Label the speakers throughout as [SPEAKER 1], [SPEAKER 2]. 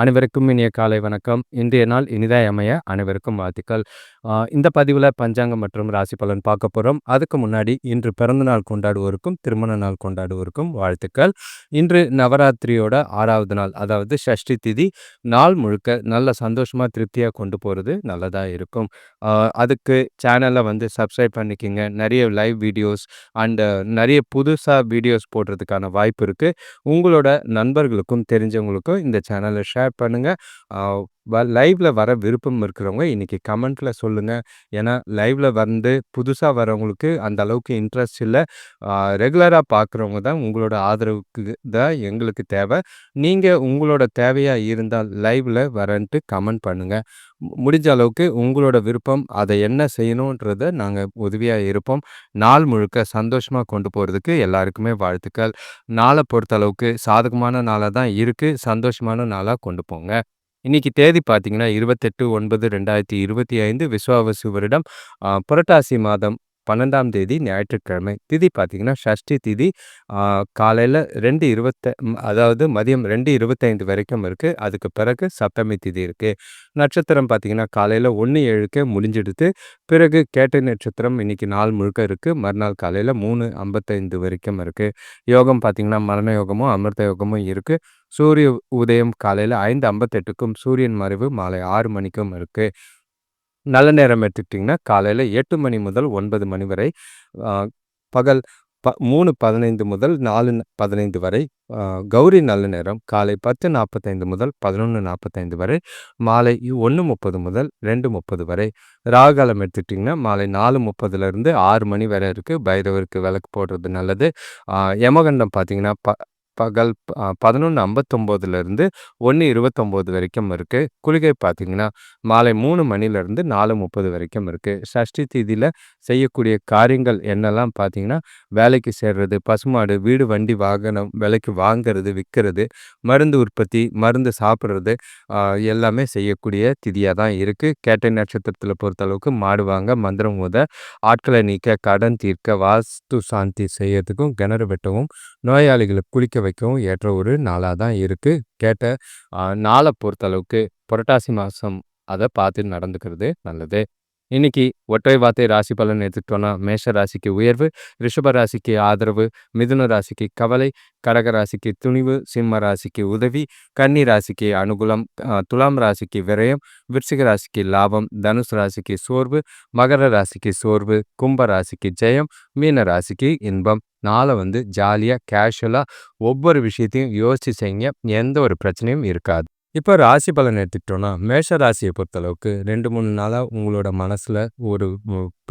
[SPEAKER 1] அனைவருக்கும் இனிய காலை வணக்கம். இன்றைய நாள் இனிதாய் அமைய அனைவருக்கும் வாழ்த்துக்கள். இந்த பதிவில் பஞ்சாங்கம் மற்றும் ராசி பலன் பார்க்க போகிறோம் அதுக்கு முன்னாடி இன்று பிறந்த நாள் கொண்டாடுவோருக்கும், திருமண நாள் கொண்டாடுவோருக்கும் வாழ்த்துக்கள். இன்று நவராத்திரியோட ஆறாவது நாள். அதாவது ஷஷ்டி திதி. நாள் முழுக்க நல்ல சந்தோஷமாக திருப்தியாக கொண்டு போகிறது நல்லதாக இருக்கும். அதுக்கு சேனலை வந்து சப்ஸ்கிரைப் பண்ணிக்கங்க. நிறைய லைவ் வீடியோஸ் அண்டு நிறைய புதுசாக வீடியோஸ் போடுறதுக்கான வாய்ப்பு இருக்குது உங்களோட நண்பர்களுக்கும், தெரிஞ்சவங்களுக்கும் இந்த சேனலை ஷேர் ஷேர் பண்ணுங்கள் வ லைவ்ல வர விருப்பம் இருக்கிறவங்க இன்னைக்கு கமெண்ட்ல சொல்லுங்க. ஏன்னா லைவ்ல வந்து புதுசா வரவங்களுக்கு அந்த அளவுக்கு இன்ட்ரெஸ்ட் இல்லை ரெகுலராக ரெகுலரா பார்க்குறவங்க தான் உங்களோட ஆதரவுக்கு தான் எங்களுக்கு தேவை. நீங்க உங்களோட தேவையா இருந்தால் லைவ்ல வரேன்ட்டு கமெண்ட் பண்ணுங்க. முடிஞ்ச அளவுக்கு உங்களோட விருப்பம், அதை என்ன செய்யணுன்றத நாங்க உதவியா இருப்போம். நாள் முழுக்க சந்தோஷமா கொண்டு போறதுக்கு எல்லாருக்குமே வாழ்த்துக்கள். நாளை பொறுத்த அளவுக்கு சாதகமான நாளாக தான் இருக்கு. சந்தோஷமான நாளாக கொண்டு போங்க. இன்னைக்கு தேதி பார்த்தீங்கன்னா இருபத்தெட்டு ஒன்பது ரெண்டாயிரத்தி இருபத்தி ஐந்து விஸ்வாவசு வருடம். புரட்டாசி மாதம் 12ஆம் தேதி ஞாயிற்றுக்கிழமை. திதி பார்த்தீங்கன்னா, ஷஷ்டி திதி. காலையில் ரெண்டு இருபத்த அதாவது மதியம் 2:25 வரைக்கும் இருக்குது அதுக்கு பிறகு சப்தமி திதி இருக்குது நட்சத்திரம் பார்த்தீங்கன்னா, காலையில 1:07க்கே முடிஞ்சிடுது. பிறகு கேட்டை நட்சத்திரம் இன்னைக்கு நாள் முழுக்க இருக்குது மறுநாள் காலையில் மூணு ஐம்பத்தைந்து வரைக்கும் இருக்குது யோகம் பார்த்தீங்கன்னா, மரண யோகமும், அமிர்த யோகமும் இருக்குது சூரிய உதயம் காலையில் ஐந்து ஐம்பத்தெட்டுக்கும் சூரியன் மறைவு மாலை ஆறு மணிக்கும் இருக்குது நல்ல நேரம் எடுத்துக்கிட்டிங்கன்னா காலையில் எட்டு மணி முதல் ஒன்பது மணி வரை பகல் ப மூணு பதினைந்து முதல் நாலு பதினைந்து வரை கௌரி நல்ல நேரம் காலை பத்து நாற்பத்தைந்து முதல் பதினொன்று நாற்பத்தைந்து வரை மாலை ஒன்று முப்பது முதல் ரெண்டு முப்பது வரை. ராகாலம் எடுத்துட்டிங்கன்னா மாலை நாலு முப்பதுலேருந்து ஆறு மணி வரை இருக்குது பைரவருக்கு விளக்கு போடுறது நல்லது. யமகண்டம் பார்த்திங்கன்னா ப பகல் பதினொன்று ஐம்பத்தொம்போதுலேருந்து ஒன்று இருபத்தொம்போது வரைக்கும் இருக்குது குளிகை பார்த்தீங்கன்னா, மாலை மூணு மணிலேருந்து 4:30 வரைக்கும் இருக்குது சஷ்டி தீதியில் செய்யக்கூடிய காரியங்கள் என்னெல்லாம் பார்த்தீங்கன்னா, வேலைக்கு சேர்றது, பசுமாடு, வீடு, வண்டி, வாகனம் விலைக்கு வாங்குறது, விற்கிறது மருந்து உற்பத்தி, மருந்து சாப்பிட்றது எல்லாமே செய்யக்கூடிய திதியாக தான் இருக்குது கேட்டை நட்சத்திரத்தில் பொறுத்தளவுக்கு மாடு வாங்க, மந்திரம் ஓத, ஆட்களை நீக்க, கடன் தீர்க்க, வாஸ்து சாந்தி செய்யறதுக்கும், கிணறு வெட்டவும், நோயாளிகளை குளிக்க வைக்கவும் ஏற்ற ஒரு நாளா தான் இருக்கு. கேட்ட நாளை நாள பொறுத்தளவுக்கு புரட்டாசி மாசம் அதை பார்த்து நடந்துக்கிறது நல்லது. இன்னைக்கு ஒற்றை வார்த்தை ராசி பலன் எடுத்துக்கிட்டோன்னா மேஷ ராசிக்கு உயர்வு, ரிஷப ராசிக்கு ஆதரவு, மிதுன ராசிக்கு கவலை, கடக ராசிக்கு துணிவு, சிம்ம ராசிக்கு உதவி, கன்னி ராசிக்கு அனுகூலம், துலாம் ராசிக்கு விரயம், விருச்சிக ராசிக்கு லாபம், தனுசு ராசிக்கு சோர்வு, மகர ராசிக்கு சோர்வு, கும்ப ராசிக்கு ஜெயம், மீன ராசிக்கு இன்பம். நாளை வந்து ஜாலியாக கேஷுவலா ஒவ்வொரு விஷயத்தையும் யோசிச்சு செய்யுங்க. எந்த ஒரு பிரச்சனையும் இருக்காது. இப்போ ராசி பலன் எடுத்துக்கிட்டோன்னா மேஷ ராசியை பொறுத்தளவுக்கு ரெண்டு மூணு நாளாக உங்களோட மனசில் ஒரு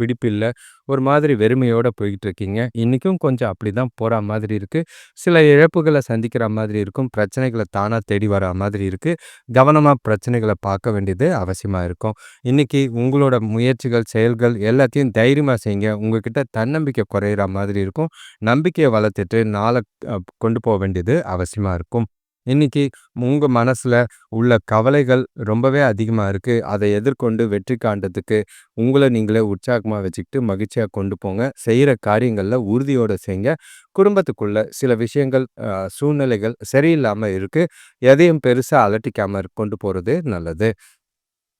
[SPEAKER 1] பிடிப்பில்லை பிடிப்பில்ல. ஒரு மாதிரி வெறுமையோடு போய்கிட்டு இருக்கீங்க. இன்றைக்கும் கொஞ்சம் அப்படி தான் போகிற மாதிரி இருக்குது சில இழப்புகளை சந்திக்கிற மாதிரி இருக்கும். பிரச்சனைகளை தானாக தேடி வர மாதிரி இருக்குது கவனமாக பிரச்சனைகளை பார்க்க வேண்டியது அவசியமாக இருக்கும். இன்றைக்கி உங்களோட முயற்சிகள், செயல்கள் எல்லாத்தையும் தைரியமாக செய்யுங்க. உங்ககிட்ட தன்னம்பிக்கை குறையிற மாதிரி இருக்கும். நம்பிக்கையை வளர்த்துட்டு நாளை கொண்டு போக வேண்டியது அவசியமாக இருக்கும். இன்னைக்கு உங்கள் மனசில் உள்ள கவலைகள் ரொம்பவே அதிகமாக இருக்குது அதை எதிர்கொண்டு வெற்றி காண்டதுக்கு உங்களை நீங்களே உற்சாகமாக வச்சுக்கிட்டு மகிழ்ச்சியாக கொண்டு போங்க. செய்கிற காரியங்களில் உறுதியோடு செய்யுங்க. குடும்பத்துக்குள்ள சில விஷயங்கள், சூழ்நிலைகள் சரியில்லாமல் இருக்குது எதையும் பெருசாக அலட்டிக்காமல் கொண்டு போகிறது நல்லது.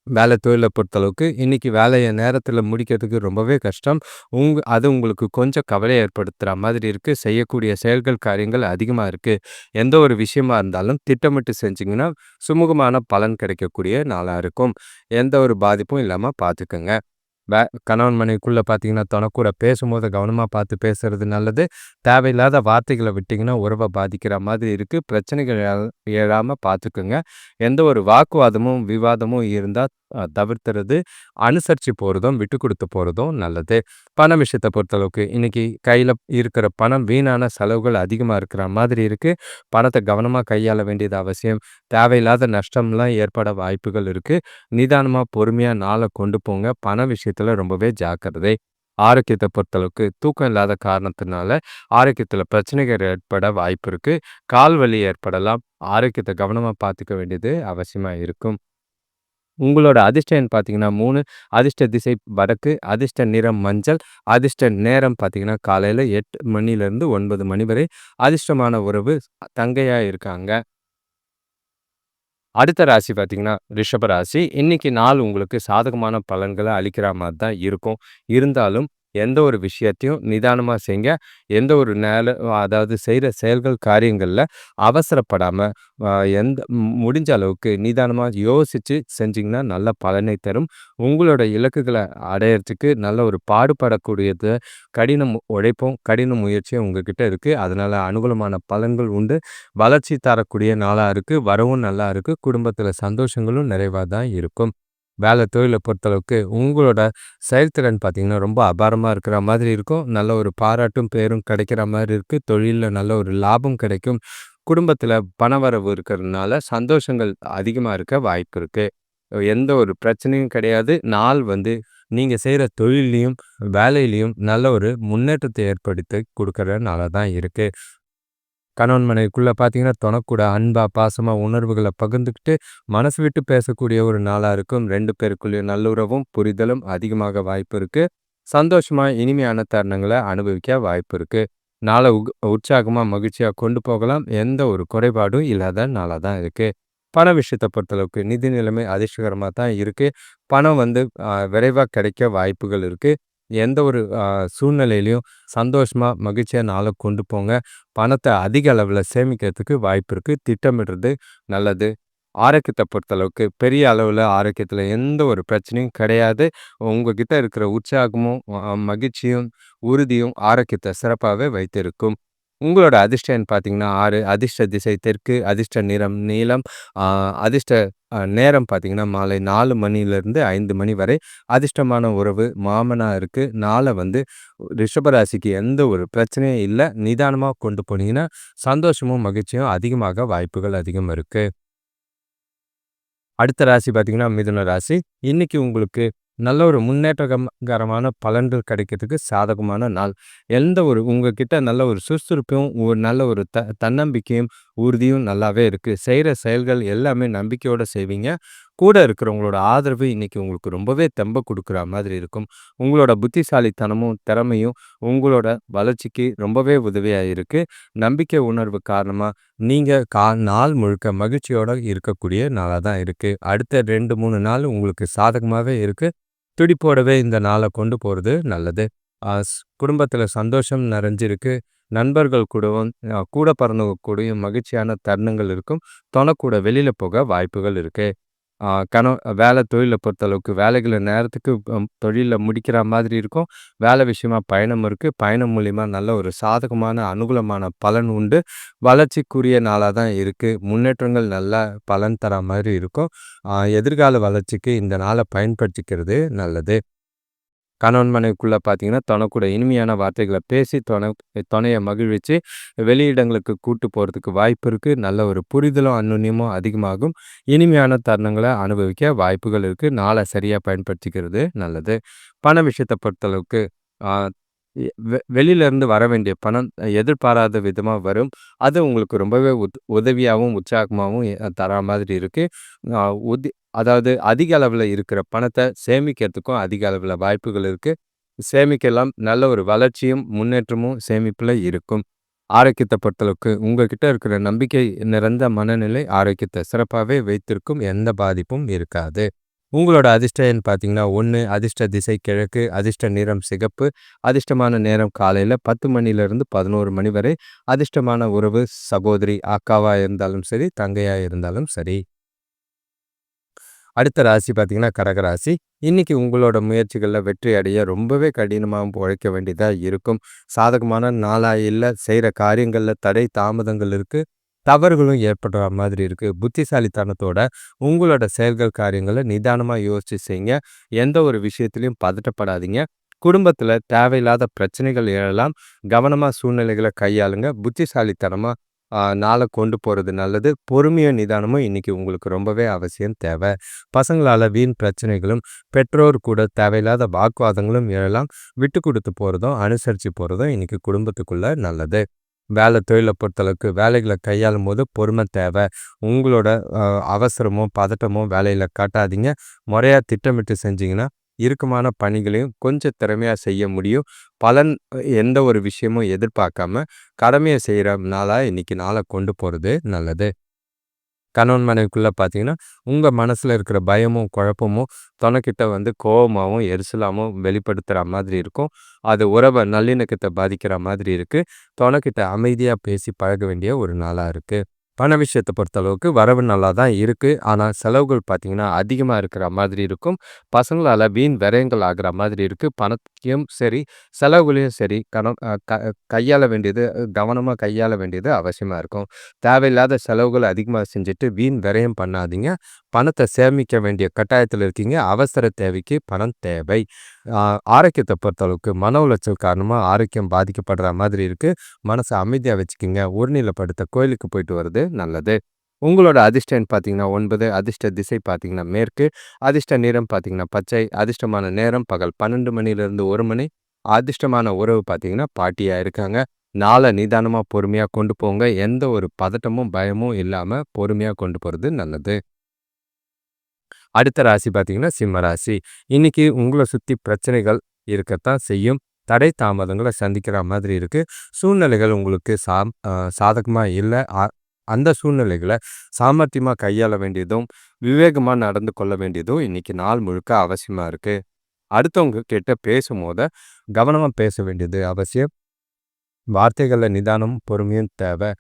[SPEAKER 1] வேலை தொழிலை பொறுத்தளவுக்கு இன்றைக்கி வேலையை நேரத்தில் முடிக்கிறதுக்கு ரொம்பவே கஷ்டம். உங் அது உங்களுக்கு கொஞ்சம் கவலை ஏற்படுத்துகிற மாதிரி இருக்குது செய்யக்கூடிய செயல்கள், காரியங்கள் அதிகமாக இருக்குது எந்த ஒரு விஷயமா இருந்தாலும் திட்டமிட்டு செஞ்சிங்கன்னா சுமூகமான பலன் கிடைக்கக்கூடிய நாளாக இருக்கும். எந்த ஒரு பாதிப்பும் இல்லாமல் பார்த்துக்கங்க. வே கணவன் மனைவிக்குள்ளே பார்த்தீங்கன்னா, தொண பேசும்போது கவனமாக பார்த்து பேசுறது நல்லது. தேவையில்லாத வார்த்தைகளை விட்டிங்கன்னா உறவை பாதிக்கிற மாதிரி இருக்குது பிரச்சனைகள் எழாமல் பார்த்துக்குங்க எந்த ஒரு வாக்குவாதமும், விவாதமும் இருந்தால் தவிர்த்துறது. அனுசரித்து போகிறதும் விட்டு கொடுத்து போகிறதும் நல்லது. பண விஷயத்தை பொறுத்தளவுக்கு இன்றைக்கி கையில் இருக்கிற பணம் வீணான செலவுகள் அதிகமாக இருக்கிற மாதிரி இருக்குது பணத்தை கவனமாக கையாள வேண்டியது அவசியம். தேவையில்லாத நஷ்டம்லாம் ஏற்பட வாய்ப்புகள் இருக்குது நிதானமாக பொறுமையாக நாளை கொண்டு போங்க. பண விஷயத்தில் ரொம்பவே ஜாக்கிரதை. ஆரோக்கியத்தை பொறுத்தளவுக்கு தூக்கம் இல்லாத காரணத்தினால ஆரோக்கியத்தில் பிரச்சனைகள் ஏற்பட வாய்ப்பு இருக்கு. கால் வலி ஏற்படலாம். ஆரோக்கியத்தை கவனமா பார்த்துக்க வேண்டியது அவசியமா இருக்கும். உங்களோட அதிர்ஷ்டம் பார்த்தீங்கன்னா மூணு அதிர்ஷ்ட திசை வடக்கு, அதிர்ஷ்ட நிறம் மஞ்சள், அதிர்ஷ்ட நேரம் பார்த்தீங்கன்னா, காலையில 8 மணிலேருந்து ஒன்பது மணி வரை. அதிர்ஷ்டமான உறவு தங்கையா இருக்காங்க. அடுத்த ராசி பார்த்திங்கன்னா ரிஷப ராசி. இன்னைக்கு நாள் உங்களுக்கு சாதகமான பலன்களை அளிக்கிற மாதிரி தான் இருக்கும். இருந்தாலும் எந்த ஒரு விஷயத்தையும் நிதானமாக செய்யுங்க எந்த ஒரு நேர அதாவது செய்கிற செயல்கள், காரியங்களில் அவசரப்படாமல் எந்த முடிஞ்ச அளவுக்கு நிதானமாக யோசித்து செஞ்சிங்கன்னா நல்ல பலனை தரும். உங்களோட இலக்குகளை அடையறதுக்கு நல்ல ஒரு பாடுபடக்கூடியது, கடினம் உழைப்பும், கடின முயற்சியும் உங்ககிட்ட இருக்குது அதனால் அனுகூலமான பலன்கள் உண்டு. வளர்ச்சி தரக்கூடிய நாளாக இருக்குது வரவும் நல்லா இருக்குது குடும்பத்தில் சந்தோஷங்களும் நிறைவாக தான் இருக்கும். வேலை தொழிலை பொறுத்தளவுக்கு உங்களோட செயல்திறன் பார்த்திங்கன்னா ரொம்ப அபாரமாக இருக்கிற மாதிரி இருக்கும். நல்ல ஒரு பாராட்டும், பேரும் கிடைக்கிற மாதிரி இருக்குது தொழிலில் நல்ல ஒரு லாபம் கிடைக்கும். குடும்பத்தில் பணவரவு இருக்கிறதுனால சந்தோஷங்கள் அதிகமாக இருக்க வாய்ப்பு இருக்குது எந்த ஒரு பிரச்சனையும் கிடையாது. நாள் வந்து நீங்கள் செய்கிற தொழில்லையும் வேலையிலையும் நல்ல ஒரு முன்னேற்றத்தை ஏற்படுத்தி குடுக்குற தான் இருக்குது கணவன் மனைவிக்குள்ளே பார்த்தீங்கன்னா, தொணக்கூட அன்பாக பாசமாக உணர்வுகளை பகிர்ந்துக்கிட்டு, மனசு விட்டு பேசக்கூடிய ஒரு நாளாக இருக்கும். ரெண்டு பேருக்குள்ளேயும் நல்லுறவும், புரிதலும் அதிகமாக வாய்ப்பு இருக்குது சந்தோஷமாக இனிமையான தருணங்களை அனுபவிக்க வாய்ப்பு இருக்குது நாளை உக் மகிழ்ச்சியாக கொண்டு போகலாம். எந்த ஒரு குறைபாடும் இல்லாத நாளாக தான் இருக்குது பண விஷயத்தை பொறுத்தளவுக்கு நிதி நிலைமை அதிர்ஷ்டகரமாக தான் இருக்குது பணம் வந்து விரைவாக கிடைக்க வாய்ப்புகள் இருக்குது எந்த ஒரு சூழ்நிலையிலையும் சந்தோஷமாக மகிழ்ச்சியாக நாளை கொண்டு போங்க. பணத்தை அதிக அளவில் சேமிக்கிறதுக்கு வாய்ப்பு இருக்குது திட்டமிடுறது நல்லது. ஆரோக்கியத்தை பொறுத்தளவுக்கு பெரிய அளவில் ஆரோக்கியத்தில் எந்த ஒரு பிரச்சனையும் கிடையாது. உங்ககிட்ட இருக்கிற உற்சாகமும், மகிழ்ச்சியும், உறுதியும் ஆரோக்கியத்தை சிறப்பாகவே வைத்திருக்கும். உங்களோட அதிர்ஷ்ட பார்த்தீங்கன்னா ஆறு அதிர்ஷ்ட திசை தெற்கு, அதிர்ஷ்ட நிறம் நீளம் அதிர்ஷ்ட நேரம் பார்த்தீங்கன்னா, மாலை நாலு மணிலேருந்து ஐந்து மணி வரை. அதிர்ஷ்டமான உறவு மாமனாக இருக்குது நாளை வந்து ரிஷபராசிக்கு எந்த ஒரு பிரச்சனையும் இல்லை நிதானமாக கொண்டு போனீங்கன்னா, சந்தோஷமும், மகிழ்ச்சியும் அதிகமாக வாய்ப்புகள் அதிகம் இருக்குது அடுத்த ராசி பார்த்தீங்கன்னா, மிதுன ராசி. இன்றைக்கி உங்களுக்கு நல்ல ஒரு முன்னேற்றகரமான கரமான பலன்கள் கிடைக்கிறதுக்கு சாதகமான நாள். எந்த ஒரு உங்ககிட்ட நல்ல ஒரு சுறுசுறுப்பும், ஒரு நல்ல ஒரு த தன்னம்பிக்கையும், உறுதியும் நல்லாவே இருக்கு. செய்கிற செயல்கள் எல்லாமே நம்பிக்கையோட செய்வீங்க. கூட இருக்கிறவங்களோட ஆதரவு இன்னைக்கு உங்களுக்கு ரொம்பவே தெம்ப கொடுக்குற மாதிரி இருக்கும். உங்களோட புத்திசாலித்தனமும், திறமையும் உங்களோட வளர்ச்சிக்கு ரொம்பவே உதவியாக இருக்குது நம்பிக்கை உணர்வு காரணமாக நீங்கள் கா நாள் முழுக்க மகிழ்ச்சியோட இருக்கக்கூடிய நாளாக தான் இருக்குது அடுத்த 2, 3 நாள் உங்களுக்கு சாதகமாகவே இருக்குது துடிப்போடவே இந்த நாளை கொண்டு போகிறது நல்லது. குடும்பத்தில் சந்தோஷம் நிறைஞ்சிருக்கு. நண்பர்கள் கூடவும், கூட பிறந்தவங்க கூடயும் மகிழ்ச்சியான தருணங்கள் இருக்கும். தொணக்கூட வெளியில் போக வாய்ப்புகள் இருக்குது கண வேலை தொழிலை பொறுத்தளவுக்கு வேலைகளை நேரத்துக்கு தொழிலில் முடிக்கிற மாதிரி இருக்கும். வேலை விஷயமா பயணம் இருக்குது பயணம் மூலிமா நல்ல ஒரு சாதகமான, அனுகூலமான பலன் உண்டு. வளர்ச்சிக்குரிய நாளாக தான் இருக்குது முன்னேற்றங்கள் நல்ல பலன் தர மாதிரி இருக்கும். எதிர்கால வளர்ச்சிக்கு இந்த நாளை பயன்படுத்திக்கிறது நல்லது. கணவன் மனைவிக்குள்ளே பார்த்தீங்கன்னா, தொனக்கூட இனிமையான வார்த்தைகளை பேசி துணை துணையை மகிழ்விச்சு, வெளியிடங்களுக்கு கூட்டு போகிறதுக்கு வாய்ப்பு இருக்குது நல்ல ஒரு புரிதலும், அந்யோன்யமும் அதிகமாகும். இனிமையான தருணங்களை அனுபவிக்க வாய்ப்புகள் இருக்குது நாளை சரியாக பயன்படுத்திக்கிறது நல்லது. பண விஷயத்தை பொறுத்தளவுக்கு, வெளியிலேருந்து வர வேண்டிய பணம் எதிர்பாராத விதமாக வரும். அது உங்களுக்கு ரொம்பவே உத் உதவியாகவும் உற்சாகமாகவும் தரா மாதிரி இருக்குது உதி அதாவது அதிக அளவுல இருக்கிற பணத்தை சேமிக்கிறதுக்கும் அதிக அளவுல வாய்ப்புகள் இருக்குது சேமிக்கலாம். நல்ல ஒரு வளர்ச்சியும், முன்னேற்றமும் சேமிப்புல இருக்கும். ஆரோக்கியத்த பொறுத்தளவுக்கு உங்ககிட்ட இருக்கிற நம்பிக்கை நிறைந்த மனநிலை ஆரோக்கியத்த சிறப்பாவே வைத்திருக்கும். எந்த பாதிப்பும் இருக்காது. உங்களோட அதிர்ஷ்ட பார்த்தீங்கன்னா ஒன்று அதிர்ஷ்ட திசை கிழக்கு, அதிர்ஷ்ட நிறம் சிகப்பு, அதிர்ஷ்டமான நேரம் காலையில 10 மணியிலிருந்து 11 மணி வரை. அதிர்ஷ்டமான உறவு சகோதரி, அக்காவா இருந்தாலும் சரி, தங்கையா இருந்தாலும் சரி. அடுத்த ராசி பார்த்தீங்கன்னா, கரகராசி இன்றைக்கி இன்னைக்கு உங்களோட முயற்சிகளில் வெற்றி அடைய ரொம்பவே கடினமாக உழைக்க வேண்டியதாக இருக்கும். சாதகமான நாளாக இல்லை செய்கிற காரியங்களில் தடை, தாமதங்கள் இருக்குது தவறுகளும் ஏற்படுற மாதிரி இருக்குது புத்திசாலித்தனத்தோட உங்களோட செயல்கள், காரியங்களை நிதானமாக யோசிச்சு செய்யுங்க. எந்த ஒரு விஷயத்துலையும் பதட்டப்படாதீங்க. குடும்பத்தில் தேவையில்லாத பிரச்சனைகள் எழலாம். கவனமாக சூழ்நிலைகளை கையாளுங்க. புத்திசாலித்தனமாக நாளை கொண்டு போகிறது நல்லது. பொறுமையும், நிதானமும் இன்றைக்கி உங்களுக்கு ரொம்பவே அவசியம் தேவை பசங்களால் வீண் பிரச்சனைகளும், பெற்றோர் கூட தேவையில்லாத வாக்குவாதங்களும் எழலாம். விட்டு கொடுத்து போகிறதும் அனுசரித்து போகிறதும் இன்றைக்கி குடும்பத்துக்குள்ளே நல்லது. வேலை தொழிலை பொறுத்தளவுக்கு கையாளும் போது பொறுமை தேவை உங்களோட அவசரமோ, பதட்டமோ வேலையில் காட்டாதீங்க. முறையாக திட்டமிட்டு செஞ்சீங்கன்னா, இறுக்கமான பணிகளையும் கொஞ்சம் திறமையாக செய்ய முடியும். பலன் எந்த ஒரு விஷயமும் எதிர்பார்க்காம, கடமையை செய்கிற நாளாக இன்னைக்கு நாளை கொண்டு போகிறது நல்லது. கணவன் மனைவிக்குள்ளே பார்த்தீங்கன்னா, உங்கள் மனசில் இருக்கிற பயமும், குழப்பமும் துணைக்கிட்ட வந்து கோபமாகவும் எரிசலாகவும் வெளிப்படுத்துகிற மாதிரி இருக்கும். அது உறவை நல்லிணக்கத்தை பாதிக்கிற மாதிரி இருக்குது துணைக்கிட்ட அமைதியாக பேசி பழக வேண்டிய ஒரு நாளாக இருக்குது பண விஷயத்தை பொறுத்தளவுக்கு வரவு நல்லா தான் இருக்குது ஆனால் செலவுகள் பார்த்தீங்கன்னா, அதிகமாக இருக்கிற மாதிரி இருக்கும். பசங்களால் வீண் விரயங்கள் ஆகிற மாதிரி இருக்குது பணத்தையும் சரி, செலவுகளையும் சரி கணம் க கையாள வேண்டியது கவனமாக கையாள வேண்டியது அவசியமாக இருக்கும். தேவையில்லாத செலவுகள் அதிகமாக செஞ்சுட்டு வீண் விரயம் பண்ணாதீங்க. பணத்தை சேமிக்க வேண்டிய கட்டாயத்தில் இருக்கீங்க. அவசர தேவைக்கு பணம் தேவை. ஆரோக்கியத்தை பொறுத்தளவுக்கு மன உளைச்சல் காரணமாக ஆரோக்கியம் பாதிக்கப்படுற மாதிரி இருக்குது மனசை அமைதியாக வச்சுக்கங்க. ஒருநிலைப்படுத்த கோயிலுக்கு போயிட்டு வர்றது நல்லது. உங்களோட அதிர்ஷ்டம் பார்த்தீங்கன்னா ஒன்பது அதிர்ஷ்ட திசை பார்த்தீங்கன்னா மேற்கு, அதிர்ஷ்ட நிறம் பார்த்தீங்கன்னா பச்சை, அதிர்ஷ்டமான நேரம் பகல் 12 மணியிலிருந்து ஒரு மணி, அதிர்ஷ்டமான உறவு பார்த்தீங்கன்னா பாட்டியாக இருக்காங்க. நாளை நிதானமாக பொறுமையாக கொண்டு போங்க. எந்த ஒரு பதட்டமும், பயமும் இல்லாமல் பொறுமையாக கொண்டு போகிறது நல்லது. அடுத்த ராசி பார்த்தீங்கன்னா சிம்ம ராசி. இன்றைக்கி உங்களை சுற்றி பிரச்சனைகள் இருக்கத்தான் செய்யும். தடை தாமதங்களை சந்திக்கிற மாதிரி இருக்குது சூழ்நிலைகள் உங்களுக்கு சா சாதகமாக இல்லை அ அந்த சூழ்நிலைகளை சாமர்த்தியமாக கையாள வேண்டியதும், விவேகமாக நடந்து கொள்ள வேண்டியதும் இன்றைக்கி நாள் முழுக்க அவசியமாக இருக்குது அடுத்தவங்க கிட்ட பேசும்போத கவனமாக பேச வேண்டியது அவசியம். வார்த்தைகளில் நிதானமும், பொறுமையும் தேவை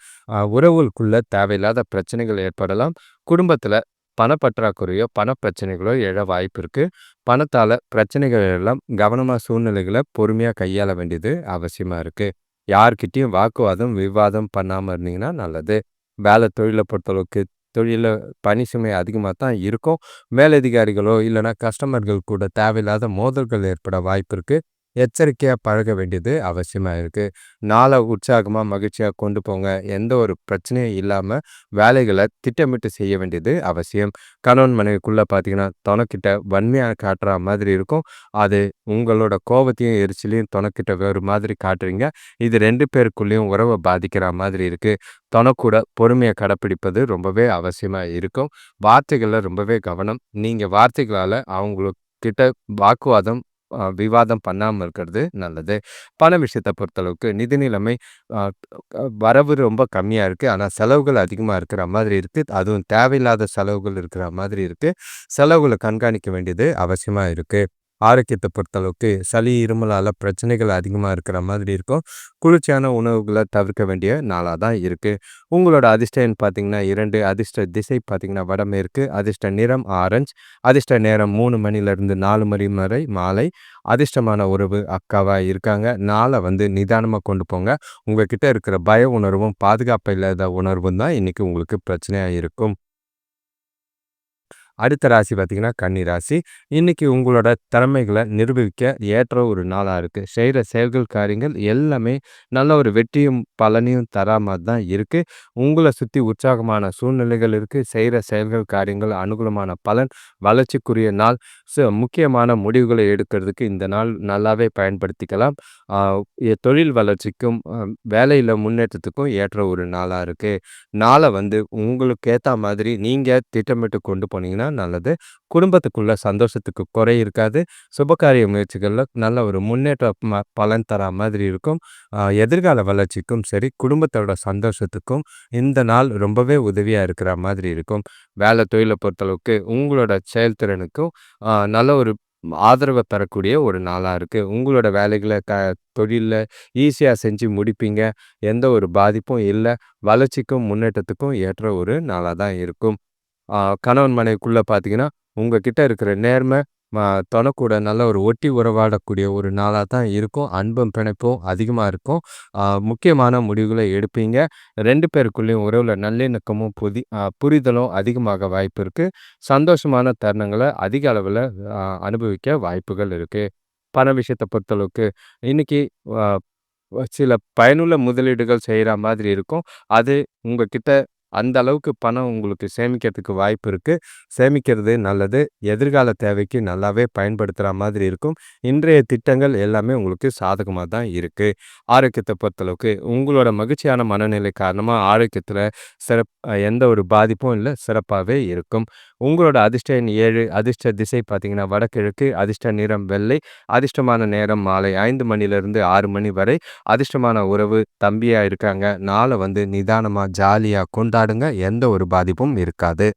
[SPEAKER 1] உறவுகளுக்குள்ளே தேவையில்லாத பிரச்சனைகள் ஏற்படலாம். குடும்பத்தில் பணப்பற்றாக்குறையோ, பணப்பிரச்சனைகளோ எழ வாய்ப்பு இருக்குது பணத்தால் பிரச்சனைகள் எல்லாம் கவனமாக சூழ்நிலைகளை பொறுமையாக கையாள வேண்டியது அவசியமாக இருக்குது யார்கிட்டயும் வாக்குவாதம், விவாதம் பண்ணாமல் இருந்தீங்கன்னா நல்லது. வேலை தொழிலை பொறுத்தளவுக்கு தொழிலில் பணி சுமை அதிகமாக தான் இருக்கும். மேலதிகாரிகளோ இல்லைனா கஸ்டமர்கள் கூட தேவையில்லாத மோதல்கள் ஏற்பட வாய்ப்பு இருக்குது எச்சரிக்கையாக பழக வேண்டியது அவசியமாக இருக்குது நாளை உற்சாகமாக மகிழ்ச்சியாக கொண்டு போங்க. எந்த ஒரு பிரச்சனையும் இல்லாமல் வேலைகளை திட்டமிட்டு செய்ய வேண்டியது அவசியம். கணவன் மனைவிக்குள்ளே பார்த்தீங்கன்னா, தொணைக்கிட்ட வன்மையாக காட்டுற மாதிரி இருக்கும். அது உங்களோட கோவத்தையும், எரிச்சலையும் துணக்கிட்ட வேறு மாதிரி காட்டுறீங்க. இது ரெண்டு பேருக்குள்ளேயும் உறவை பாதிக்கிற மாதிரி இருக்குது தொண பொறுமையை கடைப்பிடிப்பது ரொம்பவே அவசியமாக இருக்கும். வார்த்தைகளில் ரொம்பவே கவனம். நீங்கள் வார்த்தைகளால் அவங்களுக்கு அவங்களுக்கிட்ட வாக்குவாதம், விவாதம் பண்ணாமல் இருக்கிறது நல்லது. பண விஷயத்த பொறுத்தளவுக்கு நிதி நிலைமை வரவு ரொம்ப கம்மியாக இருக்குது ஆனால் செலவுகள் அதிகமாக இருக்கிற மாதிரி இருக்குது அதுவும் தேவையில்லாத செலவுகள் இருக்கிற மாதிரி இருக்குது செலவுகளை கண்காணிக்க வேண்டியது அவசியமாக இருக்குது ஆரோக்கியத்தை பொறுத்தளவுக்கு சளி, இருமலால் பிரச்சனைகள் அதிகமாக இருக்கிற மாதிரி இருக்கும். குளிர்ச்சியான உணவுகளை தவிர்க்க வேண்டிய நாளாக தான் இருக்குது உங்களோட அதிர்ஷ்டம்னு பார்த்திங்கன்னா பார்த்தீங்கன்னா 2, அதிர்ஷ்ட திசை பார்த்தீங்கன்னா வடமேற்கு, அதிர்ஷ்ட நிறம் ஆரஞ்சு அதிர்ஷ்ட நேரம் மூணு மணிலேருந்து நாலு மணி வரை மாலை, அதிர்ஷ்டமான உறவு அக்காவாக இருக்காங்க. நாளை வந்து நிதானமாக கொண்டு போங்க. உங்ககிட்ட இருக்கிற பய உணர்வும், பாதுகாப்பு இல்லாத உணர்வும் தான் இன்றைக்கி உங்களுக்கு பிரச்சனையாக இருக்கும். அடுத்த ராசி பார்த்தீங்கன்னா கன்னி ராசி. இன்றைக்கி உங்களோட திறமைகளை நிரூபிக்க ஏற்ற ஒரு நாளாக இருக்குது செய்கிற செயல்கள், காரியங்கள் எல்லாமே நல்ல ஒரு வெற்றியும், பலனையும் தரா மாதிரி தான் இருக்குது உங்களை சுற்றி உற்சாகமான சூழ்நிலைகள் இருக்குது செய்கிற செயல்கள், காரியங்கள் அனுகூலமான பலன், வளர்ச்சிக்குரிய நாள். ச முக்கியமான முடிவுகளை எடுக்கிறதுக்கு இந்த நாள் நல்லாவே பயன்படுத்திக்கலாம். தொழில் வளர்ச்சிக்கும், வேலையில் முன்னேற்றத்துக்கும் ஏற்ற ஒரு நாளாக இருக்குது நாளை வந்து உங்களுக்கு ஏற்ற மாதிரி நீங்கள் திட்டமிட்டு கொண்டு போனீங்கன்னா நல்லது. குடும்பத்துக்குள்ள சந்தோஷத்துக்கு குறை இருக்காது. சுபகாரிய முயற்சிகளில் நல்ல ஒரு முன்னேற்ற ம பலன் தரா மாதிரி இருக்கும். எதிர்கால வளர்ச்சிக்கும் சரி, குடும்பத்தோட சந்தோஷத்துக்கும் இந்த நாள் ரொம்பவே உதவியாக இருக்கிற மாதிரி இருக்கும். வேலை தொழிலை பொறுத்தளவுக்கு உங்களோட செயல்திறனுக்கும் நல்ல ஒரு ஆதரவை தரக்கூடிய ஒரு நாளாக இருக்குது உங்களோட வேலைகளை க தொழிலில் ஈஸியாக செஞ்சு முடிப்பீங்க. எந்த ஒரு பாதிப்பும் இல்லை வளர்ச்சிக்கும், முன்னேற்றத்துக்கும் ஏற்ற ஒரு நாளாக தான் இருக்கும். கணவன் மனைவிக்குள்ளே பார்த்தீங்கன்னா, உங்ககிட்ட இருக்கிற நேர்மை ம நல்ல ஒரு ஒட்டி உறவாடக்கூடிய ஒரு நாளாக தான் இருக்கும். அன்பும், பிணைப்பும் அதிகமாக இருக்கும். முக்கியமான முடிவுகளை எடுப்பீங்க. ரெண்டு பேருக்குள்ளேயும் உறவுல நல்லிணக்கமும், புதி புரிதலும் அதிகமாக வாய்ப்பு இருக்குது சந்தோஷமான தருணங்களை அதிக அளவில் அனுபவிக்க வாய்ப்புகள் இருக்குது பண விஷயத்தை பொறுத்தளவுக்கு இன்னைக்கு சில பயனுள்ள முதலீடுகள் செய்கிற மாதிரி இருக்கும். அது உங்ககிட்ட அந்த அளவுக்கு பணம் உங்களுக்கு சேமிக்கிறதுக்கு வாய்ப்பு இருக்குது சேமிக்கிறது நல்லது. எதிர்கால தேவைக்கு நல்லாவே பயன்படுத்துகிற மாதிரி இருக்கும். இன்றைய திட்டங்கள் எல்லாமே உங்களுக்கு சாதகமாக தான் இருக்குது ஆரோக்கியத்தை பொறுத்தளவுக்கு உங்களோட மகிழ்ச்சியான மனநிலை காரணமாக ஆரோக்கியத்தில் சிறப் எந்த ஒரு பாதிப்பும் இல்லை சிறப்பாகவே இருக்கும். உங்களோட அதிர்ஷ்ட எண் 7, அதிர்ஷ்ட திசை பார்த்தீங்கன்னா வடகிழக்கு, அதிர்ஷ்ட நிறம் வெள்ளை, அதிர்ஷ்டமான நேரம் மாலை ஐந்து மணிலிருந்து ஆறு மணி வரை, அதிர்ஷ்டமான உறவு தம்பியாக இருக்காங்க. நாளை வந்து நிதானமாக ஜாலியாக கொண்டா கொண்டாடுங்க. எந்த ஒரு பாதிப்பும் இருக்காது.